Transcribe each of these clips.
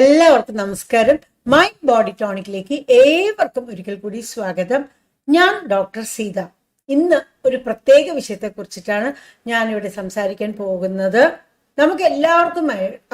എല്ലാവർക്കും നമസ്കാരം. Mind body ടോണിക്കിലേക്ക് ഏവർക്കും ഒരിക്കൽ കൂടി സ്വാഗതം. ഞാൻ ഡോക്ടർ സീത. ഇന്ന് ഒരു പ്രത്യേക വിഷയത്തെ കുറിച്ചിട്ടാണ് ഞാൻ ഇവിടെ സംസാരിക്കാൻ പോകുന്നത്. നമുക്ക് എല്ലാവർക്കും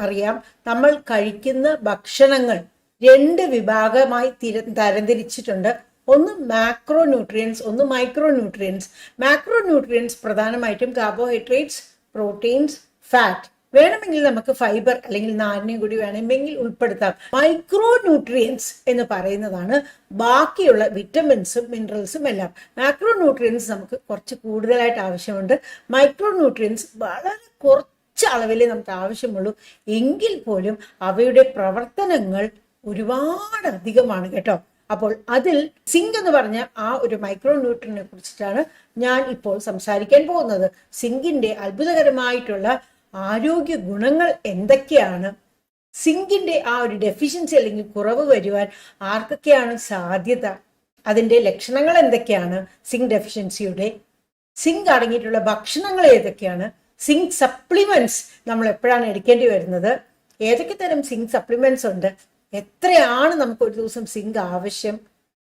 അറിയാം നമ്മൾ കഴിക്കുന്ന ഭക്ഷണങ്ങൾ രണ്ട് വിഭാഗമായി തിര തരംതിരിച്ചിട്ടുണ്ട്. ഒന്ന് മാക്രോ ന്യൂട്രിയൻസ് ഒന്ന് മൈക്രോ ന്യൂട്രിയൻസ് മാക്രോ ന്യൂട്രിയൻസ് പ്രധാനമായിട്ടും കാർബോഹൈഡ്രേറ്റ്സ് പ്രോട്ടീൻസ് ഫാറ്റ് വേണമെങ്കിൽ നമുക്ക് ഫൈബർ അല്ലെങ്കിൽ നാരിനെയും കൂടി വേണമെങ്കിൽ ഉൾപ്പെടുത്താം. മൈക്രോ ന്യൂട്രിയൻസ് എന്ന് പറയുന്നതാണ് ബാക്കിയുള്ള വിറ്റമിൻസും മിനറൽസും എല്ലാം. മാക്രോ ന്യൂട്രിയൻസ് നമുക്ക് കുറച്ച് കൂടുതലായിട്ട് ആവശ്യമുണ്ട്. മൈക്രോ ന്യൂട്രിയൻസ് വളരെ കുറച്ച് അളവിലേ നമുക്ക് ആവശ്യമുള്ളൂ. എങ്കിൽ പോലും അവയുടെ പ്രവർത്തനങ്ങൾ ഒരുപാട് അധികമാണ് കേട്ടോ. അപ്പോൾ അതിൽ സിങ്ക് എന്ന് പറഞ്ഞ ആ ഒരു മൈക്രോ ന്യൂട്രിയനെ കുറിച്ചിട്ടാണ് ഞാൻ ഇപ്പോൾ സംസാരിക്കാൻ പോകുന്നത്. സിങ്കിന്റെ അത്ഭുതകരമായിട്ടുള്ള ആരോഗ്യ ഗുണങ്ങൾ എന്തൊക്കെയാണ്? സിങ്കിന്റെ ആ ഒരു ഡെഫിഷ്യൻസി അല്ലെങ്കിൽ കുറവ് വരുവാൻ ആർക്കൊക്കെയാണ് സാധ്യത? അതിന്റെ ലക്ഷണങ്ങൾ എന്തൊക്കെയാണ് സിങ്ക് ഡെഫിഷ്യൻസിയുടെ സിങ്ക് അടങ്ങിയിട്ടുള്ള ഭക്ഷണങ്ങൾ ഏതൊക്കെയാണ്? സിങ്ക് സപ്ലിമെന്റ്സ് നമ്മൾ എപ്പോഴാണ് എടുക്കേണ്ടി വരുന്നത്? ഏതൊക്കെ തരം സിങ്ക് സപ്ലിമെന്റ്സ് ഉണ്ട്? എത്രയാണ് നമുക്ക് ഒരു ദിവസം സിങ്ക് ആവശ്യം?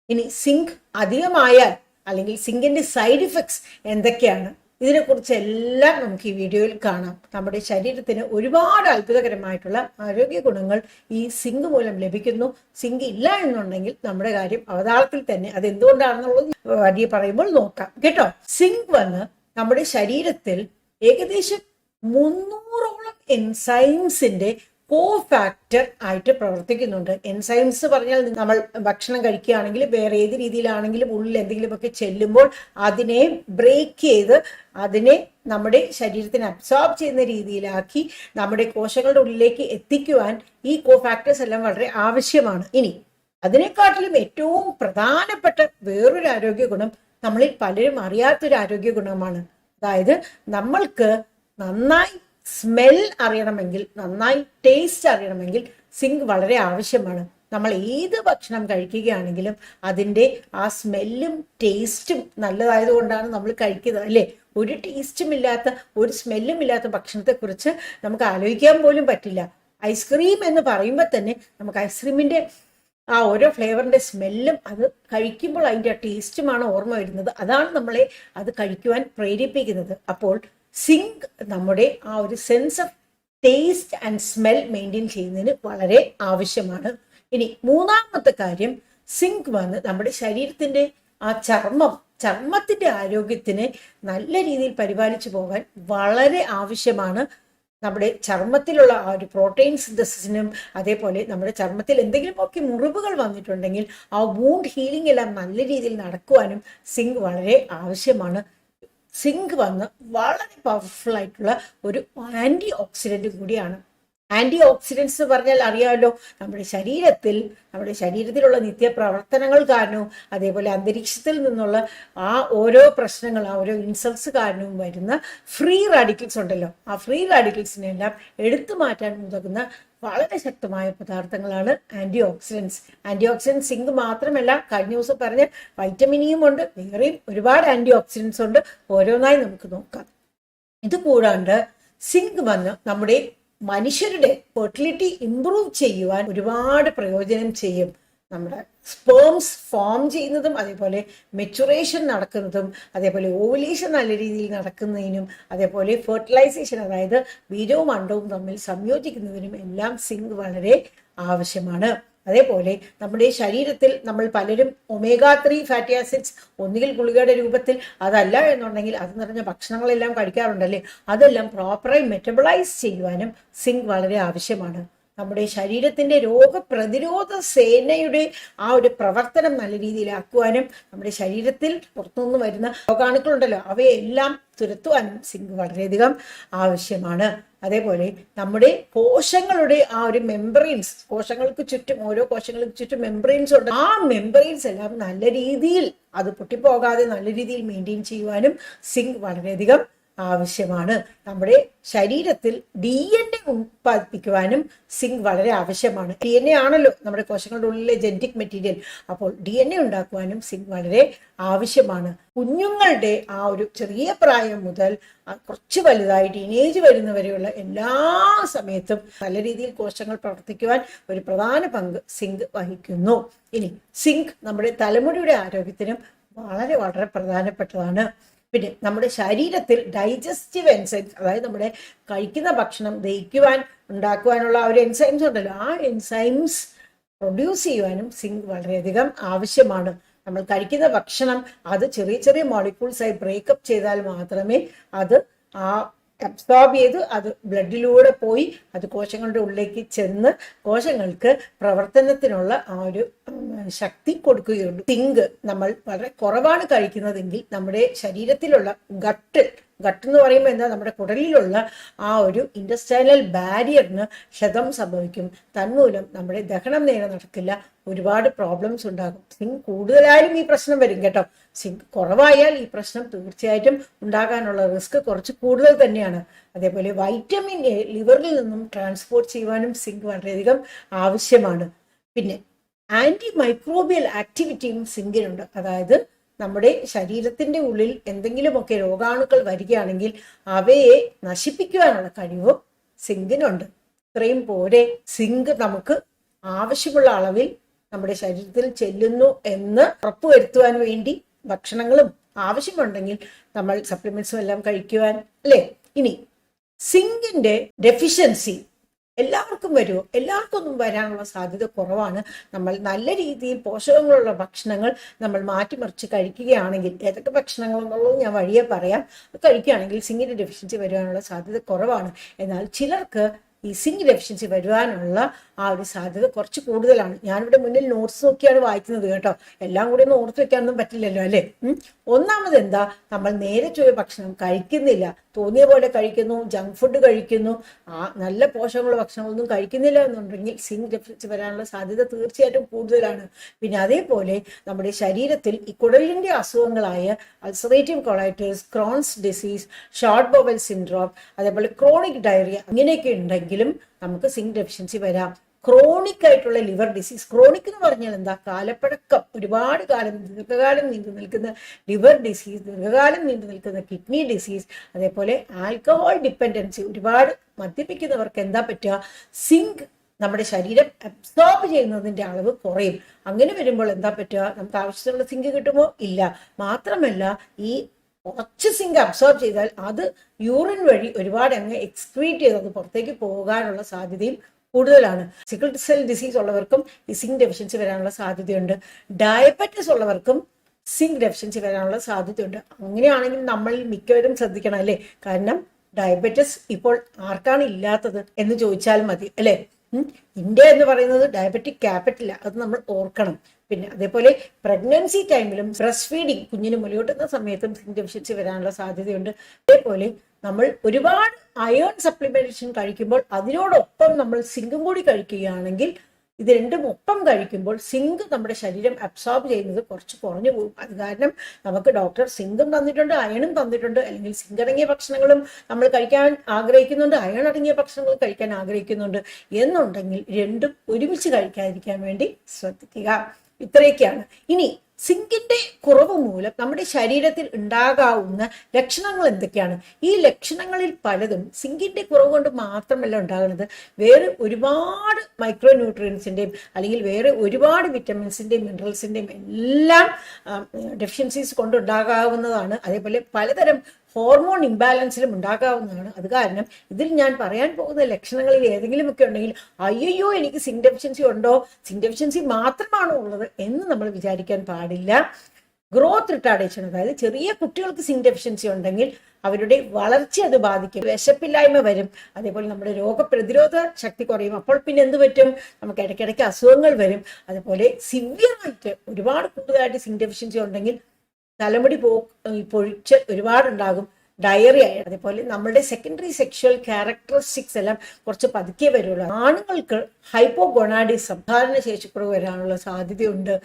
ഇനി സിങ്ക് അധികമായാൽ അല്ലെങ്കിൽ സിങ്കിന്റെ സൈഡ് ഇഫക്ട്സ് എന്തൊക്കെയാണ്? ഇതിനെക്കുറിച്ച് എല്ലാം നമുക്ക് ഈ വീഡിയോയിൽ കാണാം. നമ്മുടെ ശരീരത്തിന് ഒരുപാട് അത്ഭുതകരമായിട്ടുള്ള ആരോഗ്യ ഗുണങ്ങൾ ഈ സിങ്ക് മൂലം ലഭിക്കുന്നു. സിങ്ക് ഇല്ല എന്നുണ്ടെങ്കിൽ നമ്മുടെ കാര്യം അവതാളത്തിൽ തന്നെ അത് എന്തുകൊണ്ടാണെന്നുള്ളത് വഴി പറയുമ്പോൾ നോക്കാം. കേട്ടോ? സിങ്ക് വന്ന് നമ്മുടെ ശരീരത്തിൽ ഏകദേശം മുന്നൂറോളം എൻസൈംസിന്റെ കോ ഫാക്ടർ ആയിട്ട് പ്രവർത്തിക്കുന്നുണ്ട്. എൻസൈംസ് പറഞ്ഞാൽ നമ്മൾ ഭക്ഷണം കഴിക്കുകയാണെങ്കിൽ വേറെ ഏത് രീതിയിലാണെങ്കിലും ഉള്ളിൽ എന്തെങ്കിലുമൊക്കെ ചെല്ലുമ്പോൾ അതിനെ ബ്രേക്ക് ചെയ്ത് അതിനെ നമ്മുടെ ശരീരത്തിന് അബ്സോർബ് ചെയ്യുന്ന രീതിയിലാക്കി നമ്മുടെ കോശങ്ങളുടെ ഉള്ളിലേക്ക് എത്തിക്കുവാൻ ഈ കോ ഫാക്ടേഴ്സ് എല്ലാം വളരെ ആവശ്യമാണ്. ഇനി അതിനെക്കാട്ടിലും ഏറ്റവും പ്രധാനപ്പെട്ട വേറൊരു ആരോഗ്യ ഗുണം നമ്മളിൽ പലരും അറിയാത്തൊരു ആരോഗ്യ ഗുണമാണ് അതായത് നമ്മൾക്ക് നന്നായി സ്മെൽ അറിയണമെങ്കിൽ നന്നായി ടേസ്റ്റ് അറിയണമെങ്കിൽ സിങ്ക് വളരെ ആവശ്യമാണ്. നമ്മൾ ഏത് ഭക്ഷണം കഴിക്കുകയാണെങ്കിലും അതിന്റെ ആ സ്മെല്ലും ടേസ്റ്റും നല്ലതായതുകൊണ്ടാണ് നമ്മൾ കഴിക്കുന്നത് അല്ലേ? ഒരു ടേസ്റ്റും ഇല്ലാത്ത ഒരു സ്മെല്ലും ഇല്ലാത്ത ഭക്ഷണത്തെക്കുറിച്ച് നമുക്ക് ആലോചിക്കാൻ പോലും പറ്റില്ല. ഐസ്ക്രീം എന്ന് പറയുമ്പോൾ തന്നെ നമുക്ക് ഐസ്ക്രീമിന്റെ ആ ഓരോ ഫ്ലേവറിന്റെ സ്മെല്ലും അത് കഴിക്കുമ്പോൾ അതിന്റെ ടേസ്റ്റുമാണ് ഓർമ്മ വരുന്നത്. അതാണ് നമ്മളെ അത് കഴിക്കുവാൻ പ്രേരിപ്പിക്കുന്നത്. അപ്പോൾ സിങ്ക് നമ്മുടെ ആ ഒരു sense of taste and smell maintain ചെയ്യുന്നതിന് വളരെ ആവശ്യമാണ്. ഇനി മൂന്നാമത്തെ കാര്യം സിങ്ക് വന്ന് നമ്മുടെ ശരീരത്തിന്റെ ആ ചർമ്മം ചർമ്മത്തിന്റെ ആരോഗ്യത്തിനെ നല്ല രീതിയിൽ പരിപാലിച്ചു പോകാൻ വളരെ ആവശ്യമാണ്. നമ്മുടെ ചർമ്മത്തിലുള്ള ആ ഒരു പ്രോട്ടീൻ സിന്തസിസിനും അതേപോലെ നമ്മുടെ ചർമ്മത്തിൽ എന്തെങ്കിലുമൊക്കെ മുറിവുകൾ വന്നിട്ടുണ്ടെങ്കിൽ ആ വൂണ്ട് ഹീലിംഗ് എല്ലാം നല്ല രീതിയിൽ നടക്കുവാനും സിങ്ക് വളരെ ആവശ്യമാണ്. സിങ്ക് വന്ന് വളരെ പവർഫുൾ ആയിട്ടുള്ള ഒരു ആന്റി ഓക്സിഡന്റ് കൂടിയാണ്. ആന്റി ഓക്സിഡൻസ് എന്ന് പറഞ്ഞാൽ അറിയാമല്ലോ നമ്മുടെ ശരീരത്തിൽ നമ്മുടെ ശരീരത്തിലുള്ള നിത്യപ്രവർത്തനങ്ങൾ കാരണവും അതേപോലെ അന്തരീക്ഷത്തിൽ നിന്നുള്ള ആ ഓരോ പ്രശ്നങ്ങൾ ആ ഓരോ ഇൻസൾട്ട്സ് കാരണവും വരുന്ന ഫ്രീ റാഡിക്കൽസ് ഉണ്ടല്ലോ. ആ ഫ്രീ റാഡിക്കൽസിനെല്ലാം എടുത്തു മാറ്റാൻ ഉതകുന്ന വളരെ ശക്തമായ പദാർത്ഥങ്ങളാണ് antioxidants antioxidants zinc മാത്രമല്ല കഴിഞ്ഞ ദിവസം പറഞ്ഞ വൈറ്റമിനിയും ഉണ്ട് വേറെയും ഒരുപാട് ആന്റി ഓക്സിഡൻസ് ഉണ്ട്. ഓരോന്നായി നമുക്ക് നോക്കാം. ഇത് കൂടാണ്ട് സിങ്ക് വന്ന് നമ്മുടെ മനുഷ്യരുടെ ഫെർട്ടിലിറ്റി ഇംപ്രൂവ് ചെയ്യുവാൻ ഒരുപാട് പ്രയോജനം ചെയ്യും. നമ്മുടെ സ്പേംസ് ഫോം ചെയ്യുന്നതും അതേപോലെ മെച്ചുറേഷൻ നടക്കുന്നതും അതേപോലെ ഓവുലേഷൻ നല്ല രീതിയിൽ നടക്കുന്നതിനും അതേപോലെ ഫെർട്ടിലൈസേഷൻ അതായത് ബീജവും അണ്ടവും തമ്മിൽ സംയോജിക്കുന്നതിനും എല്ലാം സിങ്ക് വളരെ ആവശ്യമാണ്. അതേപോലെ നമ്മുടെ ശരീരത്തിൽ നമ്മൾ പലരും ഒമേഗ ത്രീ ഫാറ്റി ആസിഡ്സ് ഒന്നുകിൽ ഗുളികയുടെ രൂപത്തിൽ അതല്ല എന്നുണ്ടെങ്കിൽ അത് നിറഞ്ഞ ഭക്ഷണങ്ങളെല്ലാം കഴിക്കാറുണ്ടല്ലേ? അതെല്ലാം പ്രോപ്പറായി മെറ്റബിളൈസ് ചെയ്യുവാനും സിങ്ക് വളരെ ആവശ്യമാണ്. നമ്മുടെ ശരീരത്തിന്റെ രോഗപ്രതിരോധ സേനയുടെ ആ ഒരു പ്രവർത്തനം നല്ല രീതിയിലാക്കുവാനും നമ്മുടെ ശരീരത്തിൽ പുറത്തുനിന്ന് വരുന്ന രോഗാണുക്കളുണ്ടല്ലോ അവയെല്ലാം തുരത്തുവാനും സിങ്ക് വളരെയധികം ആവശ്യമാണ്. അതേപോലെ നമ്മുടെ കോശങ്ങളുടെ ആ ഒരു മെമ്പറൈൻസ് കോശങ്ങൾക്ക് ചുറ്റും ഓരോ കോശങ്ങൾക്ക് ചുറ്റും മെമ്പറൈൻസ് ഉണ്ട്. ആ മെമ്പറൈൻസ് എല്ലാം നല്ല രീതിയിൽ അത് പൊട്ടിപ്പോകാതെ നല്ല രീതിയിൽ മെയിന്റെയിൻ ചെയ്യുവാനും സിങ്ക് വളരെയധികം ആവശ്യമാണ്. നമ്മുടെ ശരീരത്തിൽ ഡി എൻ എ ഉത്പാദിപ്പിക്കുവാനും സിങ്ക് വളരെ ആവശ്യമാണ്. ഡി എൻ എ ആണല്ലോ നമ്മുടെ കോശങ്ങളുടെ ഉള്ളിലെ ജനറ്റിക് മെറ്റീരിയൽ അപ്പോൾ ഡി എൻ എ ഉണ്ടാക്കുവാനും സിങ്ക് വളരെ ആവശ്യമാണ്. കുഞ്ഞുങ്ങളുടെ ആ ഒരു ചെറിയ പ്രായം മുതൽ കുറച്ച് വലുതായി ടീനേജ് വരുന്നവരെയുള്ള എല്ലാ സമയത്തും നല്ല രീതിയിൽ കോശങ്ങൾ പ്രവർത്തിക്കുവാൻ ഒരു പ്രധാന പങ്ക് സിങ്ക് വഹിക്കുന്നു. ഇനി സിങ്ക് നമ്മുടെ തലമുടിയുടെ ആരോഗ്യത്തിനും വളരെ വളരെ പ്രധാനപ്പെട്ടതാണ്. പിന്നെ നമ്മുടെ ശരീരത്തിൽ ഡൈജസ്റ്റീവ് എൻസൈംസ് അതായത് നമ്മുടെ കഴിക്കുന്ന ഭക്ഷണം ദഹിക്കുവാൻ ഉണ്ടാക്കുവാനുള്ള ഒരു എൻസൈംസ് ഉണ്ടല്ലോ ആ എൻസൈംസ് പ്രൊഡ്യൂസ് ചെയ്യുവാനും സിങ്ക് വളരെയധികം ആവശ്യമാണ്. നമ്മൾ കഴിക്കുന്ന ഭക്ഷണം അത് ചെറിയ ചെറിയ മോളിക്യൂൾസ് ആയി ബ്രേക്കപ്പ് ചെയ്താൽ മാത്രമേ അത് ആ അബ്സോർബ് ചെയ്ത് അത് ബ്ലഡിലൂടെ പോയി അത് കോശങ്ങളുടെ ഉള്ളിലേക്ക് ചെന്ന് കോശങ്ങൾക്ക് പ്രവർത്തനത്തിനുള്ള ആ ഒരു ശക്തി കൊടുക്കുകയുള്ളൂ. തിങ്ക് നമ്മൾ വളരെ കുറവാണ് കഴിക്കുന്നതെങ്കിൽ നമ്മുടെ ശരീരത്തിലുള്ള ഗട്ട് ഗട്ട് എന്ന് പറയുമ്പോൾ എന്താ? നമ്മുടെ കുടലിലുള്ള ആ ഒരു ഇൻഡസ്റ്റൈനൽ ബാരിയറിന് ക്ഷതം സംഭവിക്കും. തന്മൂലം നമ്മുടെ ദഹനം നേരെ നടക്കില്ല ഒരുപാട് പ്രോബ്ലംസ് ഉണ്ടാകും. സിങ്ക് കൂടുതലായാലും ഈ പ്രശ്നം വരും കേട്ടോ. സിങ്ക് കുറവായാൽ ഈ പ്രശ്നം തീർച്ചയായിട്ടും ഉണ്ടാകാനുള്ള റിസ്ക് കുറച്ച് കൂടുതൽ തന്നെയാണ്. അതേപോലെ വൈറ്റമിൻ എ ലിവറിൽ നിന്നും ട്രാൻസ്പോർട്ട് ചെയ്യുവാനും സിങ്ക് വളരെയധികം ആവശ്യമാണ്. പിന്നെ ആന്റി മൈക്രോബിയൽ ആക്ടിവിറ്റിയും സിങ്കിനുണ്ട് അതായത് നമ്മുടെ ശരീരത്തിന്റെ ഉള്ളിൽ എന്തെങ്കിലുമൊക്കെ രോഗാണുക്കൾ വരികയാണെങ്കിൽ അവയെ നശിപ്പിക്കുവാനുള്ള കഴിവ് സിങ്കിനുണ്ട് ഇത്രയും പോരെ സിങ്ക് നമുക്ക് ആവശ്യമുള്ള അളവിൽ നമ്മുടെ ശരീരത്തിൽ ചെല്ലുന്നു എന്ന് ഉറപ്പുവരുത്തുവാൻ വേണ്ടി ഭക്ഷണങ്ങളും ആവശ്യമുണ്ടെങ്കിൽ നമ്മൾ സപ്ലിമെന്റ്സും എല്ലാം കഴിക്കുവാൻ അല്ലേ? ഇനി സിങ്കിന്റെ ഡെഫിഷ്യൻസി എല്ലാവർക്കും വരുമോ എല്ലാവർക്കും ഒന്നും വരാനുള്ള സാധ്യത കുറവാണ്. നമ്മൾ നല്ല രീതിയിൽ പോഷകങ്ങളുള്ള ഭക്ഷണങ്ങൾ നമ്മൾ മാറ്റിമറിച്ച് കഴിക്കുകയാണെങ്കിൽ ഏതൊക്കെ ഭക്ഷണങ്ങൾ എന്നുള്ളത് ഞാൻ വഴിയെ പറയാം. കഴിക്കുകയാണെങ്കിൽ സിങ്കിന്റെ ഡെഫിഷ്യൻസി വരുവാനുള്ള സാധ്യത കുറവാണ്. എന്നാൽ ചിലർക്ക് ഈ സിങ്ക് ഡെഫിഷ്യൻസി വരുവാനുള്ള ആ ഒരു സാധ്യത കുറച്ച് കൂടുതലാണ്. ഞാനിവിടെ മുന്നിൽ നോട്ട്സ് നോക്കിയാണ് വായിക്കുന്നത് കേട്ടോ. എല്ലാം കൂടി ഒന്ന് ഓർത്ത് വെക്കാനൊന്നും പറ്റില്ലല്ലോ അല്ലേ. ഒന്നാമത് എന്താ? നമ്മൾ നേരെ ചൊവ്വ ഭക്ഷണം കഴിക്കുന്നില്ല. തോന്നിയ പോലെ കഴിക്കുന്നു ജങ്ക് ഫുഡ് കഴിക്കുന്നു. ആ നല്ല പോഷകമുള്ള ഭക്ഷണങ്ങളൊന്നും കഴിക്കുന്നില്ല എന്നുണ്ടെങ്കിൽ സിങ്ക് ഡെഫിഷ്യൻസി വരാനുള്ള സാധ്യത തീർച്ചയായിട്ടും കൂടുതലാണ്. പിന്നെ അതേപോലെ നമ്മുടെ ശരീരത്തിൽ ഈ കുടലിന്റെ അസുഖങ്ങളായ ulcerative colitis Crohn's disease short bowel syndrome അതേപോലെ ക്രോണിക് ഡയറിയ ഇങ്ങനെയൊക്കെ ഉണ്ടെങ്കിലും നമുക്ക് സിങ്ക് ഡെഫിഷ്യൻസി വരാം. ക്രോണിക് ആയിട്ടുള്ള ലിവർ ഡിസീസ് ക്രോണിക് എന്ന് പറഞ്ഞാൽ എന്താ? കാലപ്പഴക്കം ഒരുപാട് കാലം ദീർഘകാലം നീണ്ടു നിൽക്കുന്ന ലിവർ ഡിസീസ് ദീർഘകാലം നീണ്ടു നിൽക്കുന്ന കിഡ്നി ഡിസീസ് അതേപോലെ ആൽക്കഹോൾ ഡിപ്പെൻഡൻസി ഒരുപാട് മദ്യപിക്കുന്നവർക്ക് എന്താ പറ്റുക? സിങ്ക് നമ്മുടെ ശരീരം അബ്സോർബ് ചെയ്യുന്നതിന്റെ അളവ് കുറയും. അങ്ങനെ വരുമ്പോൾ എന്താ പറ്റുക? നമുക്ക് ആവശ്യത്തിനുള്ള സിങ്ക് കിട്ടുമോ? ഇല്ല. മാത്രമല്ല ഈ കുറച്ച് സിങ്ക് അബ്സോർബ് ചെയ്താൽ അത് യൂറിൻ വഴി ഒരുപാട് അങ്ങ് എക്സ്ക്രീറ്റ് ചെയ്ത് അത് പുറത്തേക്ക് പോകാനുള്ള സാധ്യതയും കൂടുതലാണ്. സിക്കിൾ സെൽ ഡിസീസ് ഉള്ളവർക്കും ഈ സിങ്ക് ഡെഫിഷ്യൻസി വരാനുള്ള സാധ്യതയുണ്ട്. ഡയബറ്റിസ് ഉള്ളവർക്കും സിങ്ക് ഡെഫിഷ്യൻസി വരാനുള്ള സാധ്യതയുണ്ട്. അങ്ങനെയാണെങ്കിൽ നമ്മൾ മിക്കവരും ശ്രദ്ധിക്കണം അല്ലേ? കാരണം ഡയബറ്റിസ് ഇപ്പോൾ ആർക്കാണ് ഇല്ലാത്തത് എന്ന് ചോദിച്ചാൽ മതി അല്ലേ. ഇന്ത്യ എന്ന് പറയുന്നത് ഡയബറ്റിക് ക്യാപിറ്റലാണ് അത് നമ്മൾ ഓർക്കണം. പിന്നെ അതേപോലെ പ്രഗ്നൻസി ടൈമിലും ബ്രസ്റ്റ് ഫീഡിങ് കുഞ്ഞിന് മുലയൂട്ടുന്ന സമയത്തും സിങ്ക് ഡെഫിഷ്യൻസി വരാനുള്ള സാധ്യതയുണ്ട്. അതേപോലെ നമ്മൾ ഒരുപാട് അയേൺ സപ്ലിമെന്റേഷൻ കഴിക്കുമ്പോൾ അതിനോടൊപ്പം നമ്മൾ സിങ്കും കൂടി കഴിക്കുകയാണെങ്കിൽ ഇത് രണ്ടും ഒപ്പം കഴിക്കുമ്പോൾ സിങ്ക് നമ്മുടെ ശരീരം അബ്സോർബ് ചെയ്യുന്നത് കുറച്ച് കുറഞ്ഞു പോകും. അത് കാരണം നമുക്ക് ഡോക്ടർ സിങ്കും തന്നിട്ടുണ്ട് അയണും തന്നിട്ടുണ്ട്. അല്ലെങ്കിൽ സിങ്ക് അടങ്ങിയ ഭക്ഷണങ്ങളും നമ്മൾ കഴിക്കാൻ ആഗ്രഹിക്കുന്നുണ്ട് അയൺ അടങ്ങിയ ഭക്ഷണങ്ങൾ കഴിക്കാൻ ആഗ്രഹിക്കുന്നുണ്ട് എന്നുണ്ടെങ്കിൽ രണ്ടും ഒരുമിച്ച് കഴിക്കാതിരിക്കാൻ വേണ്ടി ശ്രദ്ധിക്കുക. ഇത്രയൊക്കെയാണ്. ഇനി സിങ്കിന്റെ കുറവ് മൂലം നമ്മുടെ ശരീരത്തിൽ ഉണ്ടാകാവുന്ന ലക്ഷണങ്ങൾ എന്തൊക്കെയാണ്? ഈ ലക്ഷണങ്ങളിൽ പലതും സിങ്കിന്റെ കുറവ് കൊണ്ട് മാത്രമല്ല ഉണ്ടാകുന്നത്. വേറെ ഒരുപാട് മൈക്രോ ന്യൂട്രിയൻസിന്റെയും അല്ലെങ്കിൽ വേറെ ഒരുപാട് വിറ്റമിൻസിന്റെയും മിനറൽസിന്റെയും എല്ലാം ഡെഫിഷ്യൻസീസ് കൊണ്ടുണ്ടാകാവുന്നതാണ് അതേപോലെ പലതരം ഹോർമോൺ ഇംബാലൻസിലും ഉണ്ടാകാവുന്നതാണ്. അത് കാരണം ഇതിൽ ഞാൻ പറയാൻ പോകുന്ന ലക്ഷണങ്ങളിൽ ഏതെങ്കിലുമൊക്കെ ഉണ്ടെങ്കിൽ അയ്യോ എനിക്ക് സിങ്ക് ഡെഫിഷ്യൻസി ഉണ്ടോ? സിങ്ക് ഡെഫിഷ്യൻസി മാത്രമാണോ ഉള്ളത്? എന്ന് നമ്മൾ വിചാരിക്കാൻ പാടില്ല. ഗ്രോത്ത് റിട്ടാർഡേഷൻ അതായത് ചെറിയ കുട്ടികൾക്ക് സിങ്ക് ഡെഫിഷ്യൻസി ഉണ്ടെങ്കിൽ അവരുടെ വളർച്ച അത് ബാധിക്കും. വിശപ്പില്ലായ്മ വരും. അതേപോലെ നമ്മുടെ രോഗപ്രതിരോധ ശക്തി കുറയും. അപ്പോൾ പിന്നെ എന്ത് പറ്റും? നമുക്ക് ഇടയ്ക്കിടയ്ക്ക് അസുഖങ്ങൾ വരും. അതുപോലെ സിവിയറായിട്ട് ഒരുപാട് കൂടുതലായിട്ട് സിങ്ക് ഡെഫിഷ്യൻസി ഉണ്ടെങ്കിൽ തലമുടി പോ പൊഴിച്ച് ഒരുപാടുണ്ടാകും. ഡയറി ആയി അതേപോലെ നമ്മുടെ സെക്കൻഡറി സെക്ഷൽ ക്യാരക്ടറിസ്റ്റിക്സ് എല്ലാം കുറച്ച് പതുക്കെ വരുള്ളൂ. ആണുങ്ങൾക്ക് ഹൈപ്പോ ഗൊണാഡിസം ധാരണ ശേഷിക്കുറവ് വരാനുള്ള സാധ്യതയുണ്ട്.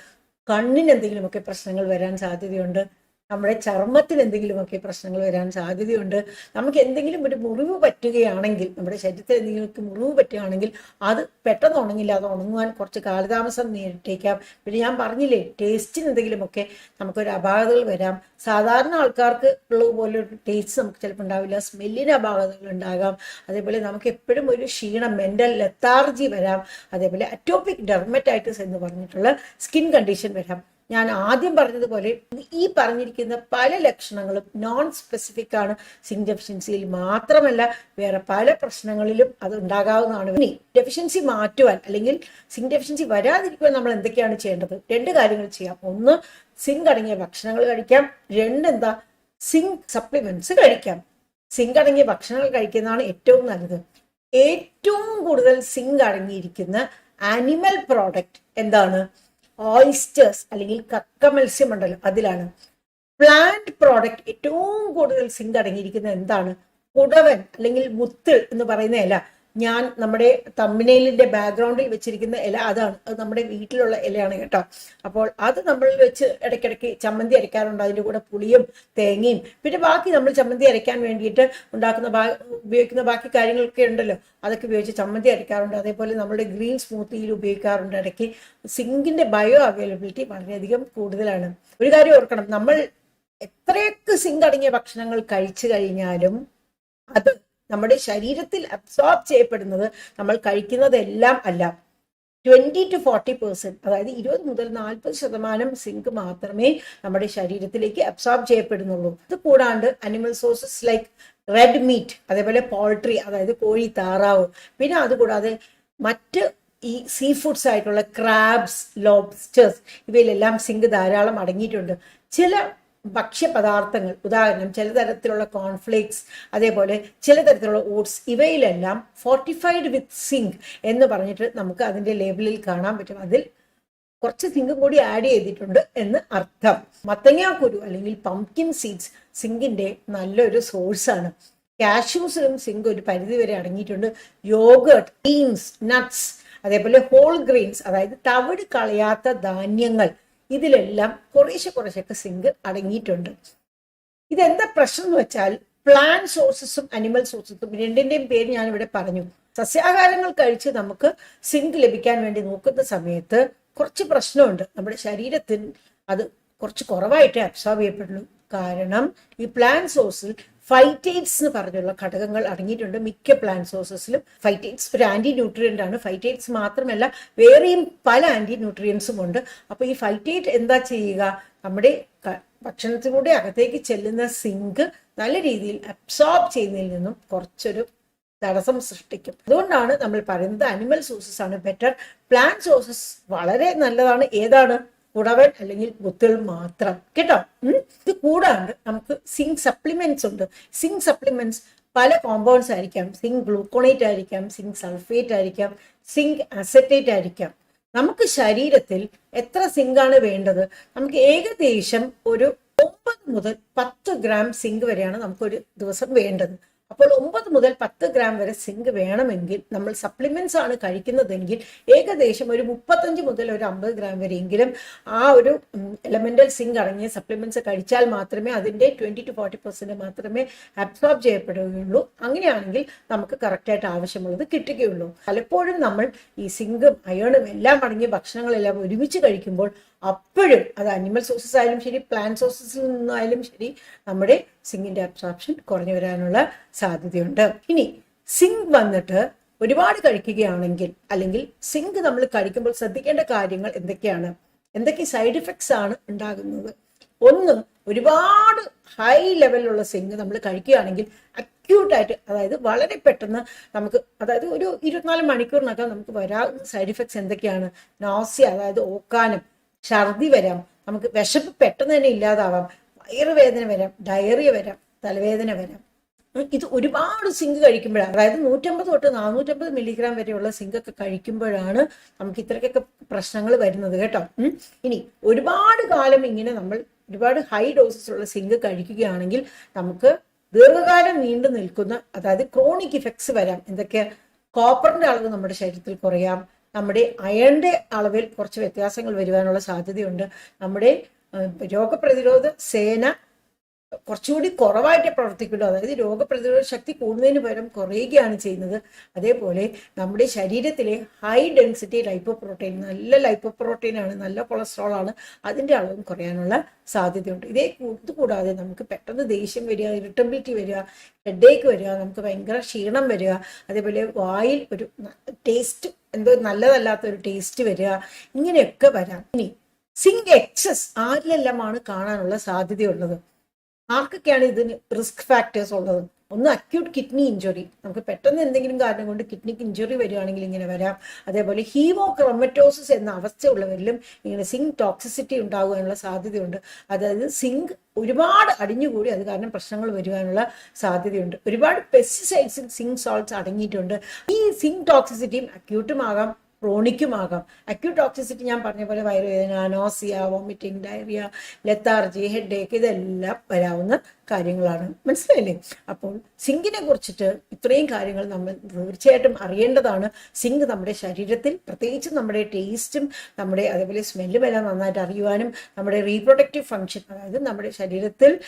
കണ്ണിന് എന്തെങ്കിലുമൊക്കെ പ്രശ്നങ്ങൾ വരാൻ സാധ്യതയുണ്ട്. നമ്മുടെ ചർമ്മത്തിന് എന്തെങ്കിലുമൊക്കെ പ്രശ്നങ്ങൾ വരാൻ സാധ്യതയുണ്ട്. നമുക്ക് എന്തെങ്കിലും ഒരു മുറിവ് പറ്റുകയാണെങ്കിൽ നമ്മുടെ ശരീരത്തിൽ എന്തെങ്കിലും മുറിവ് പറ്റുകയാണെങ്കിൽ അത് പെട്ടെന്ന് ഉണങ്ങില്ല അത് ഉണങ്ങുവാൻ കുറച്ച് കാലതാമസം നേരിട്ടേക്കാം. പിന്നെ ഞാൻ പറഞ്ഞില്ലേ ടേസ്റ്റിന് എന്തെങ്കിലുമൊക്കെ നമുക്കൊരു അപാകതകൾ വരാം. സാധാരണ ആൾക്കാർക്ക് ഉള്ളതുപോലെ ഒരു ടേസ്റ്റ് നമുക്ക് ചിലപ്പോൾ ഉണ്ടാവില്ല. സ്മെല്ലിന് അപാകതകൾ ഉണ്ടാകാം. അതേപോലെ നമുക്ക് എപ്പോഴും ഒരു ക്ഷീണം മെന്റൽ ലെത്താർജി വരാം. അതേപോലെ അറ്റോപിക് ഡെർമറ്റൈറ്റിസ് എന്ന് പറഞ്ഞിട്ടുള്ള സ്കിൻ കണ്ടീഷൻ വരാം. ഞാൻ ആദ്യം പറഞ്ഞതുപോലെ ഈ പറഞ്ഞിരിക്കുന്ന പല ലക്ഷണങ്ങളും നോൺ സ്പെസിഫിക് ആണ്. സിങ്ക് ഡെഫിഷ്യൻസിയിൽ മാത്രമല്ല വേറെ പല പ്രശ്നങ്ങളിലും അത് ഉണ്ടാകാവുന്നതാണ്. ഇനി ഡെഫിഷ്യൻസി മാറ്റുവാൻ അല്ലെങ്കിൽ സിങ്ക് ഡെഫിഷ്യൻസി വരാതിരിക്കുവാൻ നമ്മൾ എന്തൊക്കെയാണ് ചെയ്യേണ്ടത്? രണ്ട് കാര്യങ്ങൾ ചെയ്യാം. ഒന്ന് സിങ്ക് അടങ്ങിയ ഭക്ഷണങ്ങൾ കഴിക്കാം. രണ്ട് എന്താ? സിങ്ക് സപ്ലിമെന്റ്സ് കഴിക്കാം. സിങ്ക് അടങ്ങിയ ഭക്ഷണങ്ങൾ കഴിക്കുന്നതാണ് ഏറ്റവും നല്ലത്. ഏറ്റവും കൂടുതൽ സിങ്ക് അടങ്ങിയിരിക്കുന്ന ആനിമൽ പ്രോഡക്റ്റ് എന്താണ്? ഓയിസ്റ്റേഴ്സ് അല്ലെങ്കിൽ കക്ക മത്സ്യമണ്ഡലം അതിലാണ്. പ്ലാന്റ് പ്രോഡക്റ്റ് ഏറ്റവും കൂടുതൽ സിങ്ക് അടങ്ങിയിരിക്കുന്നത് എന്താണ്? കുടവൻ അല്ലെങ്കിൽ മുത്ത് എന്ന് പറയുന്ന ഇല. ഞാൻ നമ്മുടെ തമ്മിനേലിന്റെ ബാക്ക്ഗ്രൗണ്ടിൽ വെച്ചിരിക്കുന്ന ഇല അതാണ്. അത് നമ്മുടെ വീട്ടിലുള്ള ഇലയാണ് കേട്ടോ. അപ്പോൾ അത് നമ്മൾ വെച്ച് ഇടയ്ക്കിടയ്ക്ക് ചമ്മന്തി അരയ്ക്കാറുണ്ട് അതിന്റെ കൂടെ പുളിയും തേങ്ങയും. പിന്നെ ബാക്കി നമ്മൾ ചമ്മന്തി അരയ്ക്കാൻ വേണ്ടിയിട്ട് ഉണ്ടാക്കുന്ന ബാ- ഉപയോഗിക്കുന്ന ബാക്കി കാര്യങ്ങളൊക്കെ ഉണ്ടല്ലോ. അതൊക്കെ ഉപയോഗിച്ച് ചമ്മന്തി അരയ്ക്കാറുണ്ട്. അതേപോലെ നമ്മുടെ ഗ്രീൻ സ്മൂത്തിയിൽ ഉപയോഗിക്കാറുണ്ട് ഇടയ്ക്ക്. സിങ്കിന്റെ ബയോ അവൈലബിലിറ്റി വളരെയധികം കൂടുതലാണ്. ഒരു കാര്യം ഓർക്കണം. നമ്മൾ എത്രയൊക്കെ സിങ്ക് അടങ്ങിയ ഭക്ഷണങ്ങൾ കഴിച്ചു കഴിഞ്ഞാലും അത് നമ്മുടെ ശരീരത്തിൽ അബ്സോർബ് ചെയ്യപ്പെടുന്നത് നമ്മൾ കഴിക്കുന്നതെല്ലാം അല്ല. ട്വന്റി ടു ഫോർട്ടി പെർസെന്റ് അതായത് ഇരുപത് മുതൽ നാൽപ്പത് ശതമാനം സിങ്ക് മാത്രമേ നമ്മുടെ ശരീരത്തിലേക്ക് അബ്സോർബ് ചെയ്യപ്പെടുന്നുള്ളൂ. ഇത് കൂടാണ്ട് animal sources like red meat അതേപോലെ പോൾട്രി അതായത് കോഴി താറാവ് പിന്നെ അതുകൂടാതെ മറ്റ് ഈ സീ ഫുഡ്സ് ആയിട്ടുള്ള ക്രാബ്സ് ലോബ്സ്റ്റേഴ്സ് ഇവയിലെല്ലാം സിങ്ക് ധാരാളം അടങ്ങിയിട്ടുണ്ട്. ചില ഭക്ഷ്യപദാർത്ഥങ്ങൾ ഉദാഹരണം ചില തരത്തിലുള്ള കോൺഫ്ലേക്സ് അതേപോലെ ചില തരത്തിലുള്ള ഓട്സ് ഇവയിലെല്ലാം ഫോർട്ടിഫൈഡ് വിത്ത് സിങ്ക് എന്ന് പറഞ്ഞിട്ട് നമുക്ക് അതിന്റെ ലേബിളിൽ കാണാൻ പറ്റും. അതിൽ കുറച്ച് സിങ്ക് കൂടി ആഡ് ചെയ്തിട്ടുണ്ട് എന്ന് അർത്ഥം. മത്തങ്ങ കുരു അല്ലെങ്കിൽ പംകിൻ സീഡ്സ് സിങ്കിന്റെ നല്ലൊരു സോഴ്സാണ് കാഷ്യൂസിലും സിങ്ക് ഒരു പരിധി വരെ അടങ്ങിയിട്ടുണ്ട്. യോഗർട്ട് ബീൻസ് നട്ട്സ് അതേപോലെ ഹോൾ ഗ്രെയിൻസ് അതായത് തവിട് കളയാത്ത ധാന്യങ്ങൾ ഇതിലെല്ലാം കുറേശ്ശെ കുറേശ്ശൊക്കെ സിങ്ക് അടങ്ങിയിട്ടുണ്ട്. ഇതെന്താ പ്രശ്നം എന്ന് വെച്ചാൽ പ്ലാൻ സോഴ്സസും അനിമൽ സോഴ്സസും രണ്ടിന്റെയും പേര് ഞാൻ ഇവിടെ പറഞ്ഞു. സസ്യാഹാരങ്ങൾ കഴിച്ച് നമുക്ക് സിങ്ക് ലഭിക്കാൻ വേണ്ടി നോക്കുന്ന സമയത്ത് കുറച്ച് പ്രശ്നമുണ്ട്. നമ്മുടെ ശരീരത്തിന് അത് കുറച്ച് കുറവായിട്ടേ അബ്സോർബ് ചെയ്യപ്പെടുള്ളൂ. കാരണം ഈ പ്ലാൻ സോഴ്സിൽ ഫൈറ്റേറ്റ്സ് എന്ന് പറഞ്ഞുള്ള ഘടകങ്ങൾ അടങ്ങിയിട്ടുണ്ട് മിക്ക പ്ലാന്റ് സോഴ്സസിലും ഫൈറ്റേറ്റ്സ് ഒരു ആന്റി ന്യൂട്രിയന്റ് ആണ്. ഫൈറ്റേറ്റ്സ് മാത്രമല്ല വേറെയും പല ആന്റി ന്യൂട്രിയൻസും ഉണ്ട്. അപ്പോൾ ഈ ഫൈറ്റേറ്റ് എന്താ ചെയ്യുക? നമ്മുടെ ഭക്ഷണത്തിലൂടെ അകത്തേക്ക് ചെല്ലുന്ന സിങ്ക് നല്ല രീതിയിൽ അബ്സോർബ് ചെയ്യുന്നതിൽ നിന്നും കുറച്ചൊരു തടസ്സം സൃഷ്ടിക്കും. അതുകൊണ്ടാണ് നമ്മൾ പറയുന്നത് അനിമൽ സോഴ്സസ് ആണ് ബെറ്റർ പ്ലാന്റ് സോഴ്സസ് വളരെ നല്ലതാണ്. ഏതാണ്? കുടവൻ അല്ലെങ്കിൽ മുത്തുകൾ മാത്രം. കേട്ടോ? ഇത് കൂടാണ്ട് നമുക്ക് സിങ്ക് സപ്ലിമെന്റ്സ് ഉണ്ട്. സിങ്ക് സപ്ലിമെന്റ്സ് പല കോമ്പൗണ്ട്സ് ആയിരിക്കാം. സിങ്ക് ഗ്ലൂക്കോണേറ്റ് ആയിരിക്കാം സിങ്ക് സൾഫേറ്റ് ആയിരിക്കാം സിങ്ക് അസറ്റേറ്റ് ആയിരിക്കാം. നമുക്ക് ശരീരത്തിൽ എത്ര സിങ്ക് ആണ് വേണ്ടത്? നമുക്ക് ഏകദേശം ഒരു ഒമ്പത് മുതൽ പത്ത് ഗ്രാം സിങ്ക് വരെയാണ് നമുക്കൊരു ദിവസം വേണ്ടത്. അപ്പോൾ ഒമ്പത് മുതൽ പത്ത് ഗ്രാം വരെ സിങ്ക് വേണമെങ്കിൽ നമ്മൾ സപ്ലിമെന്റ്സ് ആണ് കഴിക്കുന്നതെങ്കിൽ ഏകദേശം ഒരു മുപ്പത്തഞ്ച് മുതൽ ഒരു അമ്പത് ഗ്രാം വരെയെങ്കിലും ആ ഒരു എലമെന്റൽ സിങ്ക് അടങ്ങിയ സപ്ലിമെന്റ്സ് കഴിച്ചാൽ മാത്രമേ അതിന്റെ ട്വന്റി ടു ഫോർട്ടി പെർസെന്റ് മാത്രമേ അബ്സോർബ് ചെയ്യപ്പെടുകയുള്ളൂ. അങ്ങനെയാണെങ്കിൽ നമുക്ക് കറക്റ്റായിട്ട് ആവശ്യമുള്ളത് കിട്ടുകയുള്ളൂ. പലപ്പോഴും നമ്മൾ ഈ സിങ്കും അയണും എല്ലാം അടങ്ങിയ ഭക്ഷണങ്ങളെല്ലാം ഒരുമിച്ച് കഴിക്കുമ്പോൾ അപ്പോഴും അത് അനിമൽ സോഴ്സസ് ആയാലും ശരി പ്ലാന്റ് സോഴ്സസിൽ നിന്നായാലും ശരി നമ്മുടെ സിങ്ങിന്റെ അബ്സോർപ്ഷൻ കുറഞ്ഞു വരാനുള്ള സാധ്യതയുണ്ട്. ഇനി സിങ്ക് വന്നിട്ട് ഒരുപാട് കഴിക്കുകയാണെങ്കിൽ അല്ലെങ്കിൽ സിങ്ക് നമ്മൾ കഴിക്കുമ്പോൾ ശ്രദ്ധിക്കേണ്ട കാര്യങ്ങൾ എന്തൊക്കെയാണ്? എന്തൊക്കെ സൈഡ് ഇഫക്ട്സ് ആണ് ഉണ്ടാകുന്നത്? ഒന്ന് ഒരുപാട് ഹൈ ലെവലിലുള്ള സിങ്ക് നമ്മൾ കഴിക്കുകയാണെങ്കിൽ അക്യൂട്ടായിട്ട് അതായത് വളരെ പെട്ടെന്ന് നമുക്ക് അതായത് ഒരു ഇരുപത്തിനാല് മണിക്കൂറിനകം നമുക്ക് വരാവുന്ന സൈഡ് ഇഫക്ട്സ് എന്തൊക്കെയാണ്? നോസ്യ അതായത് ഓക്കാനം ഛർദി വരാം. നമുക്ക് വിശപ്പ് പെട്ടെന്ന് തന്നെ ഇല്ലാതാവാം. വയറുവേദന വരാം ഡയറിയ വരാം തലവേദന വരാം. ഇത് ഒരുപാട് സിങ്ക് കഴിക്കുമ്പോഴാണ്. അതായത് നൂറ്റമ്പത് തൊട്ട് നാനൂറ്റമ്പത് മില്ലിഗ്രാം വരെയുള്ള സിങ്ക് ഒക്കെ കഴിക്കുമ്പോഴാണ് നമുക്ക് ഇത്രയ്ക്കൊക്കെ പ്രശ്നങ്ങൾ വരുന്നത് കേട്ടോ. ഇനി ഒരുപാട് കാലം ഇങ്ങനെ നമ്മൾ ഒരുപാട് ഹൈ ഡോസസ് ഉള്ള സിങ്ക് കഴിക്കുകയാണെങ്കിൽ നമുക്ക് ദീർഘകാലം നീണ്ടു നിൽക്കുന്ന അതായത് ക്രോണിക് ഇഫക്ട്സ് വരാം. എന്തൊക്കെ കോപ്പറിന്റെ അളവ് നമ്മുടെ ശരീരത്തിൽ കുറയാം. നമ്മുടെ അയണിന്റെ അളവിൽ കുറച്ച് വ്യത്യാസങ്ങൾ വരുവാനുള്ള സാധ്യതയുണ്ട്. നമ്മുടെ രോഗപ്രതിരോധ സേന കുറച്ചുകൂടി കുറവായിട്ട് പ്രവർത്തിക്കുള്ളൂ അതായത് രോഗപ്രതിരോധ ശക്തി കൂടുന്നതിന് പകരം കുറയുകയാണ് ചെയ്യുന്നത്. അതേപോലെ നമ്മുടെ ശരീരത്തിലെ ഹൈ ഡെൻസിറ്റി ലൈപ്പോ പ്രോട്ടീൻ നല്ല ലൈപ്പോ പ്രോട്ടീൻ ആണ് നല്ല കൊളസ്ട്രോൾ ആണ് അതിന്റെ അളവും കുറയാനുള്ള സാധ്യതയുണ്ട്. ഇതേ ഇത് കൂടാതെ നമുക്ക് പെട്ടെന്ന് ദേഷ്യം വരിക ഇറിറ്റബിലിറ്റി വരിക ഹെഡേക്ക് വരിക നമുക്ക് ഭയങ്കര ക്ഷീണം വരിക അതേപോലെ വായിൽ ഒരു ടേസ്റ്റ് എന്തോ നല്ലതല്ലാത്ത ഒരു ടേസ്റ്റ് വരിക ഇങ്ങനെയൊക്കെ വരാം. ഇനി സിങ്ക് എക്സസ് ആരിലെല്ലാമാണ് കാണാനുള്ള സാധ്യതയുള്ളത്? ആർക്കൊക്കെയാണ് ഇതിന് റിസ്ക് ഫാക്ടേഴ്സ് ഉള്ളത്? ഒന്ന് അക്യൂട്ട് കിഡ്നി ഇഞ്ചുറി. നമുക്ക് പെട്ടെന്ന് എന്തെങ്കിലും കാരണം കൊണ്ട് കിഡ്നിക്ക് ഇഞ്ചുറി വരികയാണെങ്കിൽ ഇങ്ങനെ വരാം. അതേപോലെ ഹീമോക്രോമറ്റോസിസ് എന്ന അവസ്ഥയുള്ളവരിലും ഇങ്ങനെ സിങ്ക് ടോക്സിസിറ്റി ഉണ്ടാകാനുള്ള സാധ്യതയുണ്ട്. അതായത് സിങ്ക് ഒരുപാട് അടിഞ്ഞുകൂടി അത് കാരണം പ്രശ്നങ്ങൾ വരുവാനുള്ള സാധ്യതയുണ്ട്. ഒരുപാട് പെസ്റ്റിസൈഡ്സിൽ സിങ്ക് സോൾട്ട്സ് അടങ്ങിയിട്ടുണ്ട്. ഈ സിങ്ക് ടോക്സിസിറ്റിയും അക്യൂട്ടും ആകാം ക്രോണിക്കുമാകാം. അക്യൂട്ട് ടോക്സിസിറ്റി ഞാൻ പറഞ്ഞ പോലെ വയറുവേദന nausea vomiting diarrhoea lethargy headache ഇതെല്ലാം വരാവുന്ന കാര്യങ്ങളാണ്. മനസ്സിലായില്ലേ? അപ്പോൾ സിങ്കിനെ കുറിച്ചിട്ട് ഇത്രയും കാര്യങ്ങൾ നമ്മൾ തീർച്ചയായിട്ടും അറിയേണ്ടതാണ്. സിങ്ക് നമ്മുടെ ശരീരത്തിൽ പ്രത്യേകിച്ച് നമ്മുടെ ടേസ്റ്റും നമ്മുടെ അതേപോലെ സ്മെല്ലും എല്ലാം നന്നായിട്ട് അറിയുവാനും നമ്മുടെ റീപ്രൊഡക്റ്റീവ് ഫങ്ഷൻ അതായത് നമ്മുടെ ശരീരത്തിൽ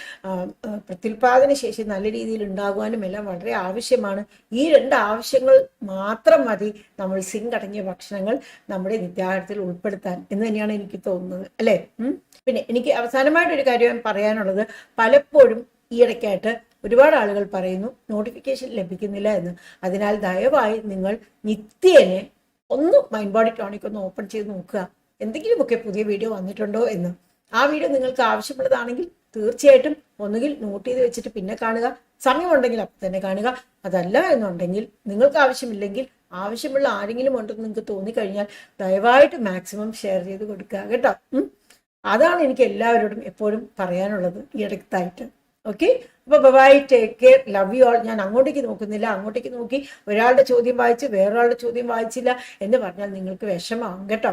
പ്രത്യുൽപാദന ശേഷി നല്ല രീതിയിൽ ഉണ്ടാകുവാനും എല്ലാം വളരെ ആവശ്യമാണ്. ഈ രണ്ട് ആവശ്യങ്ങൾ മാത്രം മതി നമ്മൾ സിങ്ക് അടങ്ങിയ ഭക്ഷണങ്ങൾ നമ്മുടെ നിത്യാഹാരത്തിൽ ഉൾപ്പെടുത്താൻ എന്ന് തന്നെയാണ് എനിക്ക് തോന്നുന്നത്. അല്ലേ? പിന്നെ എനിക്ക് അവസാനമായിട്ടൊരു കാര്യം പറയാനുള്ളത്. പലപ്പോഴും ഈയിടയ്ക്കായിട്ട് ഒരുപാട് ആളുകൾ പറയുന്നു നോട്ടിഫിക്കേഷൻ ലഭിക്കുന്നില്ല എന്ന്. അതിനാൽ ദയവായി നിങ്ങൾ നിത്യേനെ ഒന്ന് മൈൻഡ് ബോഡി ടോണിക് ഒന്ന് ഓപ്പൺ ചെയ്ത് നോക്കുക. എന്തെങ്കിലുമൊക്കെ പുതിയ വീഡിയോ വന്നിട്ടുണ്ടോ എന്ന്. ആ വീഡിയോ നിങ്ങൾക്ക് ആവശ്യമുള്ളതാണെങ്കിൽ തീർച്ചയായിട്ടും ഒന്നുകിൽ നോട്ട് ചെയ്ത് വെച്ചിട്ട് പിന്നെ കാണുക. സമയമുണ്ടെങ്കിൽ അപ്പം തന്നെ കാണുക. അതല്ല എന്നുണ്ടെങ്കിൽ നിങ്ങൾക്ക് ആവശ്യമില്ലെങ്കിൽ ആവശ്യമുള്ള ആരെങ്കിലും ഉണ്ടെന്ന് നിങ്ങൾക്ക് തോന്നിക്കഴിഞ്ഞാൽ ദയവായിട്ട് മാക്സിമം ഷെയർ ചെയ്ത് കൊടുക്കുക കേട്ടോ. അതാണ് എനിക്ക് എല്ലാവരോടും എപ്പോഴും പറയാനുള്ളത് ഈ ഓക്കെ അപ്പൊ bye take care love you all ഞാൻ അങ്ങോട്ടേക്ക് നോക്കുന്നില്ല. അങ്ങോട്ടേക്ക് നോക്കി ഒരാളുടെ ചോദ്യം വായിച്ച് വേറൊരാളുടെ ചോദ്യം വായിച്ചില്ല എന്ന് പറഞ്ഞാൽ നിങ്ങൾക്ക് വിഷമം കേട്ടോ.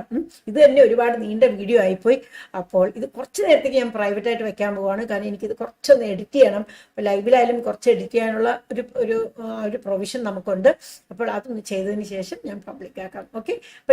ഇത് തന്നെ ഒരുപാട് നീണ്ട വീഡിയോ ആയിപ്പോയി. അപ്പോൾ ഇത് കുറച്ച് നേരത്തേക്ക് ഞാൻ പ്രൈവറ്റ് ആയിട്ട് വെക്കാൻ പോവാണ്. കാരണം എനിക്കിത് കുറച്ചൊന്ന് എഡിറ്റ് ചെയ്യണം. അപ്പോൾ ലൈവിലായാലും കുറച്ച് എഡിറ്റ് ചെയ്യാനുള്ള ഒരു ഒരു ഒരു പ്രൊവിഷൻ നമുക്കുണ്ട്. അപ്പോൾ അതൊന്ന് ചെയ്തതിന് ശേഷം ഞാൻ പബ്ലിക് ആക്കാം. ഓക്കെ അപ്പോൾ